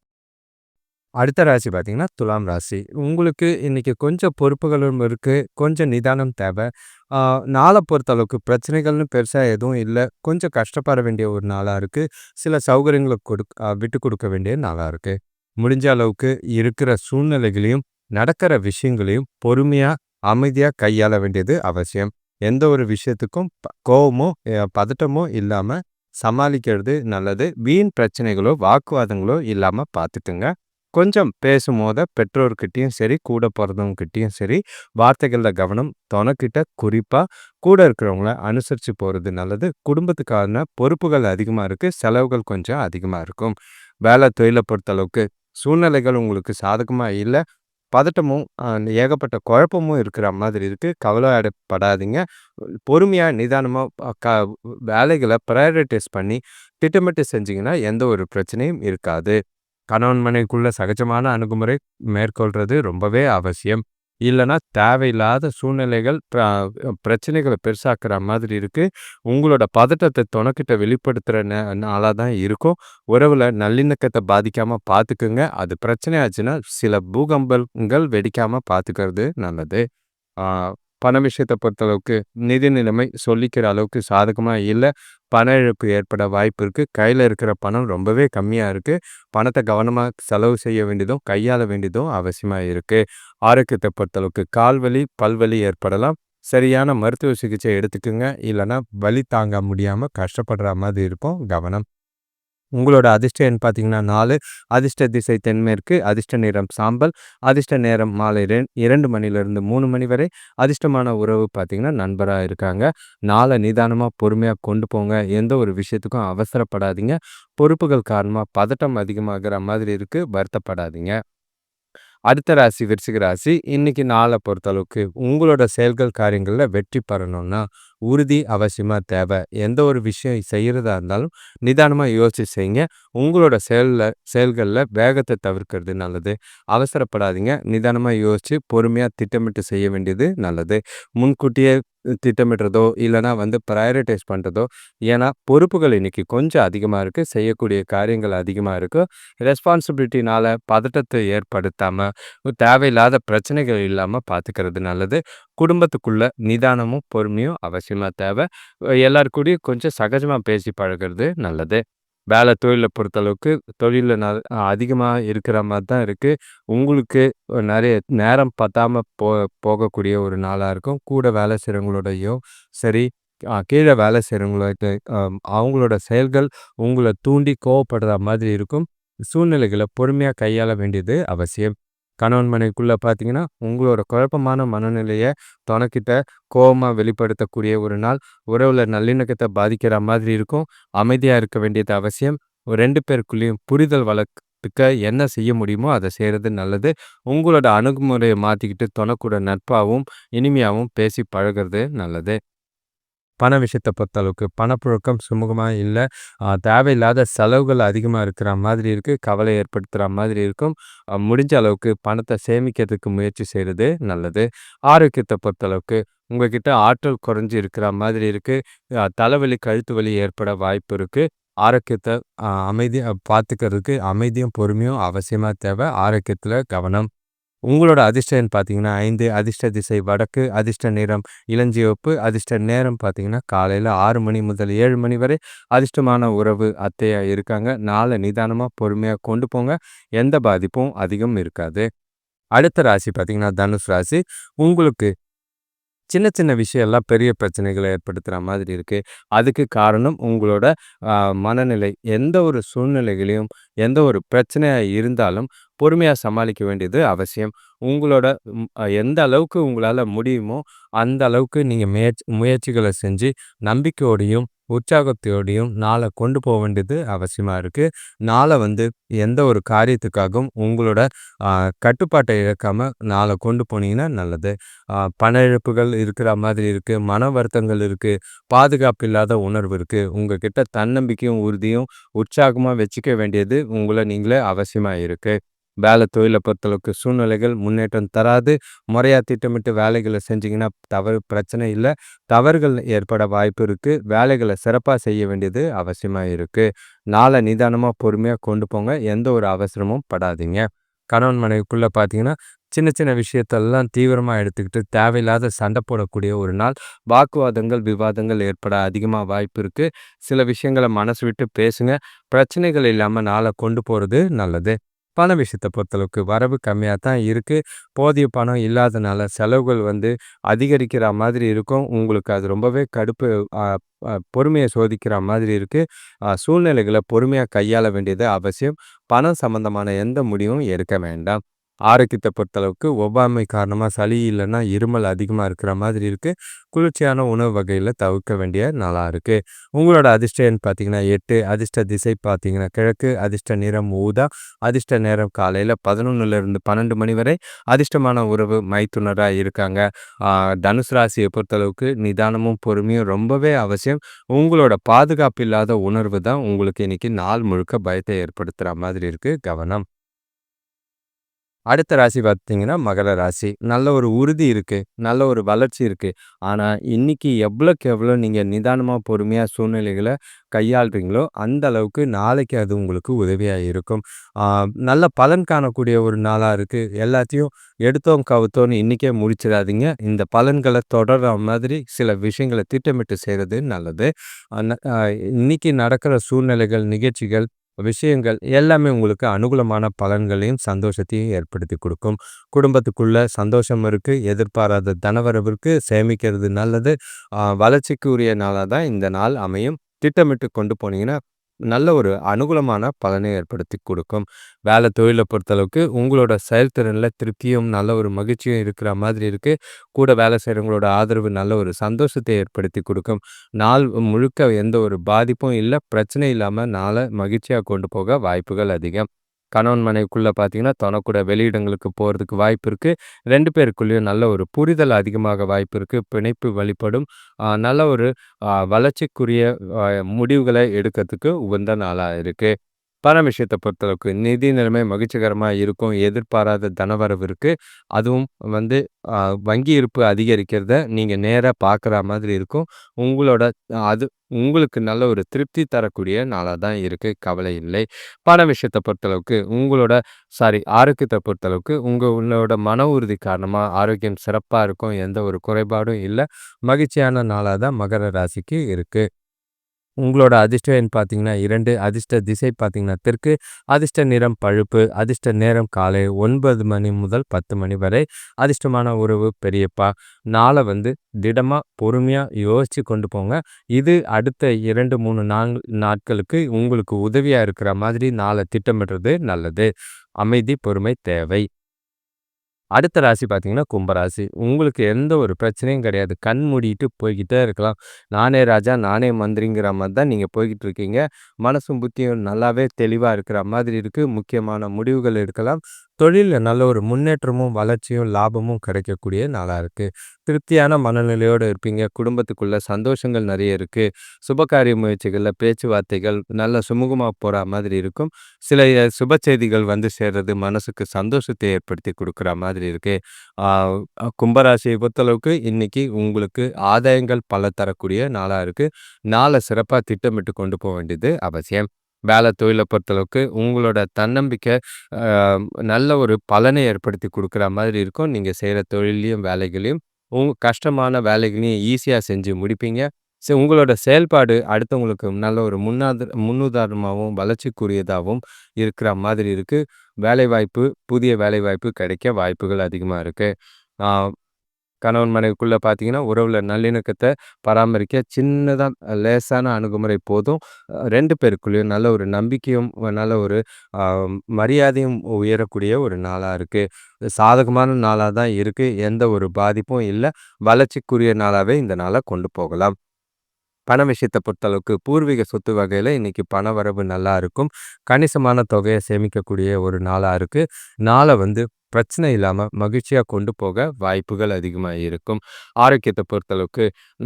[SPEAKER 1] அடுத்த ராசி பார்த்தீங்கன்னா, துலாம் ராசி. உங்களுக்கு இன்னைக்கு கொஞ்சம் பொறுப்புகளும் இருக்கு. கொஞ்சம் நிதானம் தேவை. நாளை பொறுத்தளவுக்கு பிரச்சனைகள்னு பெருசா எதுவும் இல்ல. கொஞ்சம் கஷ்டப்பட வேண்டிய ஒரு நாளா இருக்கு. சில சௌகரியங்களை கொடுக் விட்டு கொடுக்க வேண்டிய நாளா இருக்கு. முடிஞ்ச அளவுக்கு இருக்கிற சூழ்நிலைகளையும், நடக்கிற விஷயங்களையும் பொறுமையா, அமைதியா கையாள வேண்டியது அவசியம். எந்த ஒரு விஷயத்துக்கும் கோபமோ பதட்டமோ இல்லாம சமாளிக்கிறது நல்லது. வீண் பிரச்சனைகளோ, வாக்குவாதங்களோ இல்லாமல் பார்த்துக்கங்க. கொஞ்சம் பேசும்போது பெற்றோர்கிட்டையும் சரி, கூட பிறந்தவங்ககிட்டையும் சரி, வார்த்தைகளில் கவனம். தொனக்கிட்ட குறிப்பாக கூட இருக்கிறவங்கள அனுசரித்து போகிறது நல்லது. குடும்பத்துக்கான பொறுப்புகள் அதிகமாக இருக்குது செலவுகள் கொஞ்சம் அதிகமாக இருக்கும். வேலை தொழிலை பொறுத்தளவுக்கு சூழ்நிலைகள் உங்களுக்கு சாதகமாக இல்லை பதட்டமும், ஏகப்பட்ட குழப்பமும் இருக்கிற மாதிரி இருக்குது கவலைப்படாதீங்க. பொறுமையாக நிதானமாக க வேலைகளை ப்ரையாரிட்டைஸ் பண்ணி திட்டமிட்டு செஞ்சிங்கன்னா எந்த ஒரு பிரச்சனையும் இருக்காது. கணவன் மனைவிக்குள்ள சகஜமான அணுகுமுறை மேற்கொள்கிறது ரொம்பவே அவசியம். இல்லைன்னா தேவையில்லாத சூழ்நிலைகள் பிரச்சனைகளை பெருசாக்குற மாதிரி இருக்குது உங்களோட பதட்டத்தை தொணக்கிட்ட வெளிப்படுத்துகிற நாளாக தான் இருக்கும். உறவில் நல்லிணக்கத்தை பாதிக்காமல் பார்த்துக்குங்க அது பிரச்சனை ஆச்சுன்னா, சில பூகம்பங்கள் வெடிக்காமல் பார்த்துக்கிறது நல்லது. பண விஷயத்தை பொறுத்தளவுக்கு நிதி நிலைமை சொல்லிக்கிற அளவுக்கு சாதகமாக இல்லை பண இழப்பு ஏற்பட வாய்ப்பு இருக்குது கையில் இருக்கிற பணம் ரொம்பவே கம்மியாக இருக்குது பணத்தை கவனமாக செலவு செய்ய வேண்டியதும், கையாள வேண்டியதும் அவசியமாக இருக்குது ஆரோக்கியத்தை பொறுத்தளவுக்கு கால்வலி, பல்வலி ஏற்படலாம். சரியான மருத்துவ சிகிச்சை எடுத்துக்கங்க. இல்லைன்னா வலி தாங்க முடியாமல் கஷ்டப்படுற மாதிரி இருக்கும். கவனம். உங்களோட அதிர்ஷ்ட எண் பார்த்தீங்கன்னா நாலு அதிர்ஷ்ட திசை தென்மேற்கு. அதிர்ஷ்ட நிறம் சாம்பல். அதிர்ஷ்ட நேரம் மாலை ரெ இரண்டு மணிலிருந்து மூணு மணி வரை. அதிர்ஷ்டமான உறவு பார்த்தீங்கன்னா, நண்பராக இருக்காங்க. நாளை நிதானமாக பொறுமையாக கொண்டு போங்க. எந்த ஒரு விஷயத்துக்கும் அவசரப்படாதீங்க. பொறுப்புகள் காரணமாக பதட்டம் அதிகமாகிற மாதிரி இருக்குது வருத்தப்படாதீங்க. அடுத்த ராசி விருச்சிக ராசி. இன்னைக்கு நாளை பொறுத்தளவுக்கு உங்களோட செயல்கள், காரியங்களில் வெற்றி பெறணும்னா, உறுதி அவசியமாக தேவை. எந்த ஒரு விஷயம் செய்கிறதா இருந்தாலும் நிதானமாக யோசிச்சு செய்யுங்க. உங்களோட செயலில் செயல்களில் வேகத்தை தவிர்க்கிறது நல்லது. அவசரப்படாதீங்க. நிதானமாக யோசித்து பொறுமையாக திட்டமிட்டு செய்ய வேண்டியது நல்லது. முன்கூட்டியே திட்டமிடுறதோ, இல்லைனா வந்து பிரையாரிடைஸ் பண்ணுறதோ ஏன்னா பொறுப்புகள் இன்றைக்கி கொஞ்சம் அதிகமாக இருக்குது செய்யக்கூடிய காரியங்கள் அதிகமாக இருக்குது ரெஸ்பான்சிபிலிட்டினால் பதட்டத்தை ஏற்படுத்தாமல் தேவையில்லாத பிரச்சனைகள் இல்லாமல் பார்த்துக்கிறது நல்லது. குடும்பத்துக்குள்ள நிதானமும், பொறுமையும் அவசியமா தேவை. எல்லார் கூடயும் கொஞ்சம் சகஜமா பேசி பழகுறது நல்லது. வேலை தொழிலை பொறுத்தளவுக்கு தொழிலில் ந அதிகமாக இருக்கிற மாதிரி தான் இருக்குது உங்களுக்கு நிறைய நேரம் பத்தாமல் போ போகக்கூடிய ஒரு நாளாக இருக்கும். கூட வேலை செய்கிறவங்களோடையும் சரி, கீழே வேலை செய்கிறவங்களோட அவங்களோட செயல்கள் உங்களை தூண்டி கோவப்படுற மாதிரி இருக்கும். சூழ்நிலைகளை பொறுமையாக கையாள வேண்டியது அவசியம். கணவன் மனைவிக்குள்ள பார்த்தீங்கன்னா, உங்களோட குழப்பமான மனநிலையை தொணக்கிட்ட கோபமாக வெளிப்படுத்தக்கூடிய ஒரு நாள். உறவுல நல்லிணக்கத்தை பாதிக்கிற மாதிரி இருக்கும். அமைதியாக இருக்க வேண்டியது அவசியம். ரெண்டு பேருக்குள்ளேயும் புரிதல் வளர்த்துக்க என்ன செய்ய முடியுமோ அதை செய்கிறது நல்லது. உங்களோட அணுகுமுறையை மாற்றிக்கிட்டு தொணக்கூட நட்பாகவும் இனிமையாகவும் பேசி பழகுறது நல்லது. பண விஷயத்த பொறுத்தளவுக்கு பணப்புழக்கம் சுமூகமாக இல்லை தேவையில்லாத செலவுகள் அதிகமாக இருக்கிற மாதிரி இருக்குது கவலை ஏற்படுத்துகிற மாதிரி இருக்கும். முடிஞ்ச அளவுக்கு பணத்தை சேமிக்கிறதுக்கு முயற்சி செய்கிறது நல்லது. ஆரோக்கியத்த பொறுத்தளவுக்கு உங்ககிட்ட ஆற்றல் குறைஞ்சு இருக்கிற மாதிரி இருக்குது தலைவலி, கழுத்து வலி ஏற்பட வாய்ப்பு இருக்குது ஆரோக்கியத்தை அ பார்த்துக்கறதுக்கு பார்த்துக்கிறதுக்கு அமைதியும், பொறுமையும் அவசியமாக தேவை. ஆரோக்கியத்தில் கவனம். உங்களோட அதிர்ஷ்டம் பார்த்தீங்கன்னா ஐந்து அதிர்ஷ்ட திசை வடக்கு. அதிர்ஷ்ட நிறம் இளஞ்சிவப்பு. அதிர்ஷ்ட நேரம் பார்த்தீங்கன்னா, காலையில் ஆறு மணி முதல் ஏழு மணி வரை. அதிர்ஷ்டமான உறவு அத்தையா இருக்காங்க. நாளை நிதானமாக பொறுமையாக கொண்டு போங்க. எந்த பாதிப்பும் அதிகம் இருக்காது. அடுத்த ராசி பார்த்தீங்கன்னா, தனுஷ் ராசி. உங்களுக்கு சின்ன சின்ன விஷயம் எல்லாம் பெரிய பிரச்சனைகளை ஏற்படுத்துகிற மாதிரி இருக்குது அதுக்கு காரணம் உங்களோட மனநிலை. எந்த ஒரு சூழ்நிலைகளையும், எந்த ஒரு பிரச்சனையாக இருந்தாலும் பொறுமையாக சமாளிக்க வேண்டியது அவசியம். உங்களோட எந்த அளவுக்கு உங்களால் முடியுமோ, அந்த அளவுக்கு நீங்கள் முயற்சி முயற்சிகளை செஞ்சு நம்பிக்கையோடையும், உற்சாகத்தோடையும் நாளை கொண்டு போக வேண்டியது அவசியமாக இருக்குது நாளை வந்து எந்த ஒரு காரியத்துக்காகவும் உங்களோட கட்டுப்பாட்டை இழக்காமல் நாளை கொண்டு போனீங்கன்னா நல்லது. பண இழப்புகள் இருக்கிற மாதிரி இருக்குது மன வருத்தங்கள் இருக்குது பாதுகாப்பு இல்லாத உணர்வு இருக்குது உங்ககிட்ட தன்னம்பிக்கையும், உறுதியும், உற்சாகமாக வச்சுக்க வேண்டியது உங்களை நீங்களே அவசியமாக இருக்குது வேலை தொழிலை பொறுத்தளவுக்கு சூழ்நிலைகள் முன்னேற்றம் தராது. முறையாக திட்டமிட்டு வேலைகளை செஞ்சிங்கன்னா தவறு பிரச்சனை இல்லை. தவறுகள் ஏற்பட வாய்ப்பு இருக்குது வேலைகளை சிறப்பாக செய்ய வேண்டியது அவசியமாக இருக்குது நாளை நிதானமாக பொறுமையாக கொண்டு போங்க. எந்த ஒரு அவசரமும் படாதீங்க. கணவன் மனைவிக்குள்ளே பார்த்தீங்கன்னா சின்ன சின்ன விஷயத்தெல்லாம் தீவிரமாக எடுத்துக்கிட்டு தேவையில்லாத சண்டை போடக்கூடிய ஒரு நாள். வாக்குவாதங்கள் விவாதங்கள் ஏற்பட அதிகமாக வாய்ப்பு இருக்குது சில விஷயங்களை மனசு விட்டு பேசுங்க. பிரச்சனைகள் இல்லாமல் நாளை கொண்டு போகிறது நல்லது. பண விஷயத்தை பொறுத்தளவுக்கு வரவு கம்மியாக தான் இருக்குது போதிய பணம் இல்லாதனால செலவுகள் வந்து அதிகரிக்கிற மாதிரி இருக்கும். உங்களுக்கு அது ரொம்பவே கடுப்பு பொறுமையை சோதிக்கிற மாதிரி இருக்குது சூழ்நிலைகளை பொறுமையாக கையாள வேண்டியது அவசியம். பணம் சம்பந்தமான எந்த முடிவும் எடுக்க வேண்டாம். ஆரோக்கியத்தை பொறுத்தளவுக்கு ஒவ்வாமை காரணமாக சளி இல்லைன்னா இருமல் அதிகமாக இருக்கிற மாதிரி இருக்குது குளிர்ச்சியான உணவு வகையில் தவிர்க்க வேண்டிய நாளாக இருக்குது உங்களோட அதிர்ஷ்டம்னு பார்த்தீங்கன்னா எட்டு அதிர்ஷ்ட திசை பார்த்தீங்கன்னா கிழக்கு அதிர்ஷ்ட நிறம் ஊதா அதிர்ஷ்ட நேரம் காலையில் பதினொன்றுலேருந்து பன்னெண்டு மணி வரை அதிர்ஷ்டமான உறவு மைத்துனராக இருக்காங்க. தனுசு ராசியை பொறுத்தளவுக்கு நிதானமும் பொறுமையும் ரொம்பவே அவசியம். உங்களோட பாதுகாப்பு இல்லாத உணர்வு தான் உங்களுக்கு இன்னைக்கு நாள் முழுக்க பயத்தை ஏற்படுத்துகிற மாதிரி இருக்குது கவனம். அடுத்த ராசி பார்த்தீங்கன்னா மகர ராசி. நல்ல ஒரு உறுதி இருக்குது நல்ல ஒரு வளர்ச்சி இருக்குது ஆனால் இன்னைக்கு எவ்வளோக்கு எவ்வளோ நீங்கள் நிதானமாக பொறுமையாக சூழ்நிலைகளை கையாளுறீங்களோ அந்த அளவுக்கு நாளைக்கு அது உங்களுக்கு உதவியாக இருக்கும். நல்ல பலன் காணக்கூடிய ஒரு நாளாக இருக்குது எல்லாத்தையும் எடுத்தோம் கவுத்தோன்னு இன்றைக்கே முடிச்சிடாதீங்க. இந்த பலன்களை தொடர்ற மாதிரி சில விஷயங்களை திட்டமிட்டு செய்கிறது நல்லது. இன்னைக்கு நடக்கிற சூழ்நிலைகள் நிகழ்ச்சிகள் விஷயங்கள் எல்லாமே உங்களுக்கு அனுகூலமான பலன்களையும் சந்தோஷத்தையும் ஏற்படுத்தி கொடுக்கும். குடும்பத்துக்குள்ள சந்தோஷம் இருக்குது எதிர்பாராத தனவரவிற்கு சேமிக்கிறது நல்லது. வளர்ச்சிக்கு உரிய நாளாக தான் இந்த நாள் அமையும். திட்டமிட்டு கொண்டு போனீங்கன்னா நல்ல ஒரு அனுகூலமான பலனை ஏற்படுத்தி கொடுக்கும். வேலை தொழிலை பொறுத்தளவுக்கு உங்களோட செயல்திறனில் திருப்தியும் நல்ல ஒரு மகிழ்ச்சியும் இருக்கிற மாதிரி இருக்குது கூட வேலை செய்கிறவங்களோட ஆதரவு நல்ல ஒரு சந்தோஷத்தை ஏற்படுத்தி கொடுக்கும். நாள் முழுக்க எந்த ஒரு பாதிப்பும் இல்லை பிரச்சனை இல்லாமல் நாளை மகிழ்ச்சியாக கொண்டு போக வாய்ப்புகள் அதிகம். கணவன் மனைவிக்குள்ளே பார்த்தீங்கன்னா தனக்கூட வெளியிடங்களுக்கு போகிறதுக்கு வாய்ப்பு இருக்குது ரெண்டு பேருக்குள்ளேயும் நல்ல ஒரு புரிதல் அதிகமாக வாய்ப்பு இருக்குது பிணைப்பு வழிபடும் நல்ல ஒரு வளர்ச்சிக்குரிய முடிவுகளை எடுக்கிறதுக்கு உகந்த நாளாக இருக்குது பண விஷயத்தை பொறுத்தளவுக்கு நிதி நிலைமை மகிழ்ச்சிகரமாக இருக்கும். எதிர்பாராத தனவரவு இருக்குது அதுவும் வந்து வங்கி இருப்பு அதிகரிக்கிறத நீங்கள் நேராக பார்க்குற மாதிரி இருக்கும். உங்களோட அது உங்களுக்கு நல்ல ஒரு திருப்தி தரக்கூடிய நாளாக தான் இருக்குது கவலை இல்லை. பண விஷயத்தை பொறுத்தளவுக்கு உங்களோட சாரி ஆரோக்கியத்தை பொறுத்தளவுக்கு உங்கள் உங்களோட மன உறுதி காரணமாக ஆரோக்கியம் சிறப்பாக இருக்கும். எந்த ஒரு குறைபாடும் இல்லை. மகிழ்ச்சியான நாளாக தான் மகர ராசிக்கு இருக்குது உங்களோட அதிர்ஷ்டம் எண் பார்த்தீங்கன்னா இரண்டு அதிர்ஷ்ட திசை பார்த்தீங்கன்னா தெற்கு அதிர்ஷ்ட நிறம் பழுப்பு அதிர்ஷ்ட நேரம் காலை ஒன்பது மணி முதல் பத்து மணி வரை அதிர்ஷ்டமான உறவு பெரியப்பா. நாளை வந்து திடமாக பொறுமையாக யோசித்து கொண்டு போங்க. இது அடுத்த இரண்டு மூணு நாள் நாட்களுக்கு உங்களுக்கு உதவியாக இருக்கிற மாதிரி நாளை திட்டமிடுறது நல்லது. அமைதி பொறுமை தேவை. அடுத்த ராசி பார்த்தீங்கன்னா கும்பராசி உங்களுக்கு எந்த ஒரு பிரச்சனையும் கிடையாது. கண் மூடிட்டு போய்கிட்டே இருக்கலாம். நானே ராஜா நானே மந்திரிங்கிற மாதிரி தான் நீங்கள் போய்கிட்டு இருக்கீங்க. மனசும் புத்தியும் நல்லாவே தெளிவாக இருக்கிற மாதிரி இருக்குது முக்கியமான முடிவுகள் எடுக்கலாம். தொழிலில் நல்ல ஒரு முன்னேற்றமும் வளர்ச்சியும் லாபமும் கிடைக்கக்கூடிய நாளாக இருக்குது திருப்தியான மனநிலையோடு இருப்பீங்க. குடும்பத்துக்குள்ள சந்தோஷங்கள் நிறைய இருக்குது சுபகாரிய முயற்சிகளில் பேச்சுவார்த்தைகள் நல்ல சுமூகமாக போகிற மாதிரி இருக்கும். சில சுப செய்திகள் வந்து சேர்றது மனசுக்கு சந்தோஷத்தை ஏற்படுத்தி கொடுக்குற மாதிரி இருக்குது கும்பராசியை பொறுத்தளவுக்கு இன்றைக்கி உங்களுக்கு ஆதாயங்கள் பல தரக்கூடிய நாளாக இருக்குது நாளை சிறப்பாக திட்டமிட்டு கொண்டு போக வேண்டியது அவசியம். வேலை தொழிலை பொறுத்தளவுக்கு உங்களோட தன்னம்பிக்கை நல்ல ஒரு பலனை ஏற்படுத்தி கொடுக்குற மாதிரி இருக்கும். நீங்கள் செய்கிற தொழிலையும் வேலைகளையும் உங்கள் கஷ்டமான வேலைகளையும் ஈஸியாக செஞ்சு முடிப்பீங்க. ஸோ உங்களோட செயல்பாடு அடுத்தவங்களுக்கு நல்ல ஒரு முன்னாத முன்னுதாரணமாகவும் வளர்ச்சிக்குரியதாகவும் இருக்கிற மாதிரி இருக்குது வேலைவாய்ப்பு புதிய வேலைவாய்ப்பு கிடைக்க வாய்ப்புகள் அதிகமாக இருக்குது கணவன் மனைவிக்குள்ளே பார்த்தீங்கன்னா உறவில் நல்லிணக்கத்தை பராமரிக்க சின்னதாக லேசான அணுகுமுறை போதும். ரெண்டு பேருக்குள்ளேயும் நல்ல ஒரு நம்பிக்கையும் நல்ல ஒரு மரியாதையும் உயரக்கூடிய ஒரு நாளாக இருக்குது சாதகமான நாளாக தான் இருக்குது எந்த ஒரு பாதிப்பும் இல்லை. வளர்ச்சிக்குரிய நாளாகவே இந்த நாளை கொண்டு போகலாம். பண விஷயத்தை பொறுத்தளவுக்கு பூர்வீக சொத்து வகையில் இன்றைக்கி பண வரவு நல்லா இருக்கும். கணிசமான தொகையை சேமிக்கக்கூடிய ஒரு நாளாக இருக்குது நாளை வந்து பிரச்சனை இல்லாமல் மகிழ்ச்சியாக கொண்டு போக வாய்ப்புகள் அதிகமாக இருக்கும். ஆரோக்கியத்தை பொறுத்தளவுக்கு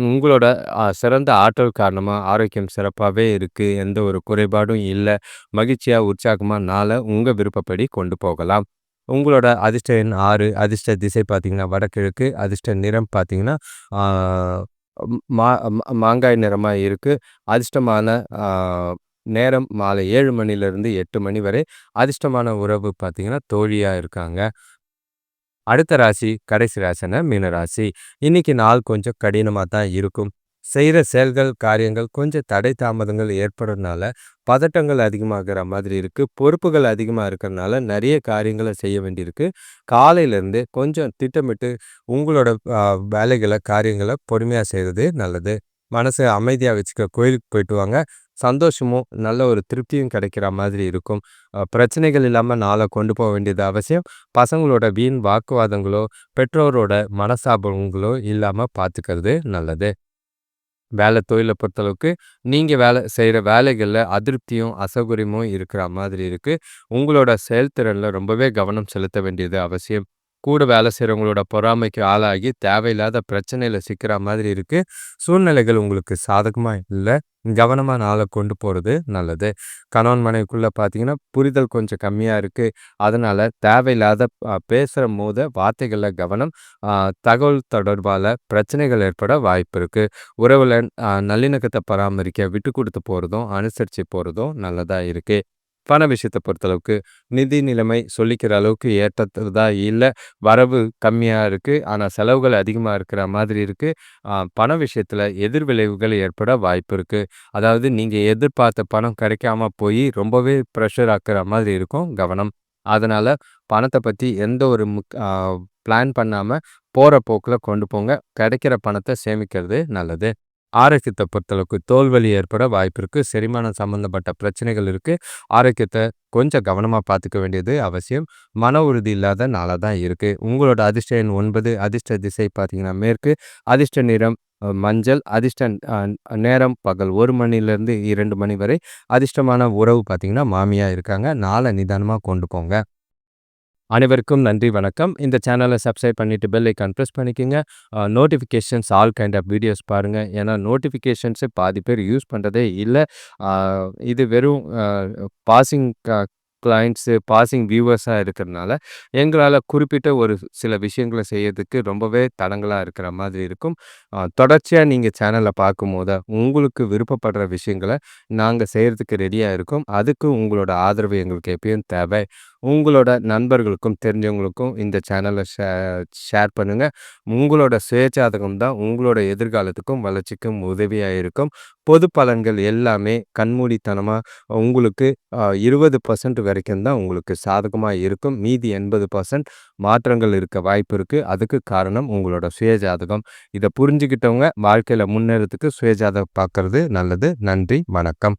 [SPEAKER 1] உங்களோட சிறந்த ஆற்றல் காரணமாக ஆரோக்கியம் சிறப்பாகவே இருக்குது எந்த ஒரு குறைபாடும் இல்லை மகிழ்ச்சியாக உற்சாகமாக நாள உங்கள் விருப்பப்படி கொண்டு போகலாம். உங்களோட அதிர்ஷ்ட எண் ஆறு அதிர்ஷ்ட திசை பார்த்திங்கன்னா வடகிழக்கு. அதிர்ஷ்ட நிறம் பார்த்திங்கன்னா மா மாங்காய் நிறமாக இருக்குது அதிர்ஷ்டமான நேரம் மாலை ஏழு மணிலிருந்து எட்டு மணி வரை. அதிர்ஷ்டமான உறவு பார்த்தீங்கன்னா, தோழியாக இருக்காங்க. அடுத்த ராசி கடைசி ராசினா மீனராசி. இன்னைக்கு நாள் கொஞ்சம் கடினமாக தான் இருக்கும். செய்கிற செயல்கள், காரியங்கள் கொஞ்சம் தடை தாமதங்கள் ஏற்படுறதுனால, பதட்டங்கள் அதிகமாகிற மாதிரி இருக்குது பொறுப்புகள் அதிகமாக இருக்கிறனால நிறைய காரியங்களை செய்ய வேண்டியிருக்கு. காலையிலேருந்து கொஞ்சம் திட்டமிட்டு உங்களோட வேலைகளை காரியங்களை பொறுமையாக செய்கிறது நல்லது. மனசை அமைதியாக வச்சுக்க கோயிலுக்கு போயிட்டு வாங்க. சந்தோஷமும், நல்ல ஒரு திருப்தியும் கிடைக்கிற மாதிரி இருக்கும். பிரச்சனைகள் இல்லாமல் நாளை கொண்டு போக வேண்டியது அவசியம். பசங்களோட வீண் வாக்குவாதங்களோ, பெற்றோரோட மனசாபங்களோ இல்லாமல் பார்த்துக்கிறது நல்லது. வேலை தொழிலை பொறுத்தளவுக்கு, நீங்கள் வேலை செய்கிற வேலைகளில் அதிருப்தியும், அசௌகரியமும் இருக்கிற மாதிரி இருக்குது உங்களோட செயல்திறனில் ரொம்பவே கவனம் செலுத்த வேண்டியது அவசியம். கூட வேலை செய்கிறவங்களோட பொறாமைக்கு ஆளாகி தேவையில்லாத பிரச்சனையில் சிக்கிற மாதிரி இருக்குது சூழ்நிலைகள் உங்களுக்கு சாதகமாக இல்லை கவனமாக நாளை கொண்டு போகிறது நல்லது. கணவன் மனைவிக்குள்ளே பார்த்தீங்கன்னா, புரிதல் கொஞ்சம் கம்மியாக இருக்குது அதனால் தேவையில்லாத பேசுகிற பேசும்போது வார்த்தைகளில் கவனம். தகவல் தொடர்பால் பிரச்சனைகள் ஏற்பட வாய்ப்பு இருக்குது உறவில் நல்லிணக்கத்தை பராமரிக்க விட்டு கொடுத்து போகிறதும் அனுசரித்து போகிறதும் நல்லதாக இருக்குது பண விஷயத்தை பொறுத்தளவுக்கு, நிதி நிலைமை சொல்லிக்கிற அளவுக்கு ஏற்றதா இல்லை வரவு கம்மியாக இருக்குது ஆனால் செலவுகள் அதிகமாக இருக்கிற மாதிரி இருக்குது பண விஷயத்தில் எதிர்விளைவுகள் ஏற்பட வாய்ப்பு இருக்குது அதாவது நீங்கள் எதிர்பார்த்த பணம் கிடைக்காம போய் ரொம்பவே ப்ரெஷர் ஆக்குற மாதிரி இருக்கும். கவனம். அதனால் பணத்தை பற்றி எந்த ஒரு முக் பிளான் பண்ணாமல் போகிற போக்கில் கொண்டு போங்க. கிடைக்கிற பணத்தை சேமிக்கிறது நல்லது. ஆரோக்கியத்தை பொறுத்தளவுக்கு தோல்வலி ஏற்பட வாய்ப்பு இருக்குது செரிமானம் சம்மந்தப்பட்ட பிரச்சனைகள் இருக்குது ஆரோக்கியத்தை கொஞ்சம் கவனமாக பார்த்துக்க வேண்டியது அவசியம். மன உறுதி இல்லாத நாளாக தான் இருக்குது உங்களோட அதிர்ஷ்ட எண் ஒன்பது அதிர்ஷ்ட திசை பார்த்தீங்கன்னா, மேற்கு. அதிர்ஷ்ட நிறம் மஞ்சள். அதிர்ஷ்ட நேரம் பகல் ஒரு மணிலேருந்து இரண்டு மணி வரை. அதிர்ஷ்டமான உறவு பார்த்தீங்கன்னா, மாமியாக இருக்காங்க. நாளை நிதானமாக கொண்டு போங்க. அனைவருக்கும் நன்றி, வணக்கம். இந்த சேனலை சப்ஸ்கிரைப் பண்ணிட்டு பெல் ஐக்கான் ப்ரெஸ் பண்ணிக்கங்க. Notifications all kind of videos பாருங்கள் ஏன்னா நோட்டிஃபிகேஷன்ஸே பாதி பேர் யூஸ் பண்ணுறதே இல்லை இது வெறும் பாசிங் க பாசிங் வியூவர்ஸாக இருக்கிறனால, எங்களால் குறிப்பிட்ட ஒரு சில விஷயங்கள செய்யறதுக்கு ரொம்பவே தடங்களாக இருக்கிற மாதிரி இருக்கும். தொடர்ச்சியாக நீங்கள் சேனலை பார்க்கும்போது, உங்களுக்கு விருப்பப்படுற விஷயங்களை நாங்கள் செய்கிறதுக்கு ரெடியாக இருக்கோம். அதுக்கு உங்களோட ஆதரவு எங்களுக்கு எப்பயும் தேவை. உங்களோட நண்பர்களுக்கும், தெரிஞ்சவங்களுக்கும் இந்த சேனலை ஷே ஷேர் பண்ணுங்கள் உங்களோட சுயஜாதகம் தான் உங்களோட எதிர்காலத்துக்கும், வளர்ச்சிக்கும் உதவியாக இருக்கும். பொது பலன்கள் எல்லாமே கண்மூடித்தனமாக உங்களுக்கு இருபது பர்சன்ட் வரைக்கும் தான் உங்களுக்கு சாதகமாக இருக்கும். மீதி 80% மாற்றங்கள் இருக்க வாய்ப்பு இருக்குது அதுக்கு காரணம் உங்களோட சுயஜாதகம். இதை புரிஞ்சுக்கிட்டவங்க வாழ்க்கையில் முன்னேறதுக்கு சுயஜாதகம் பார்க்கறது நல்லது. நன்றி, வணக்கம்.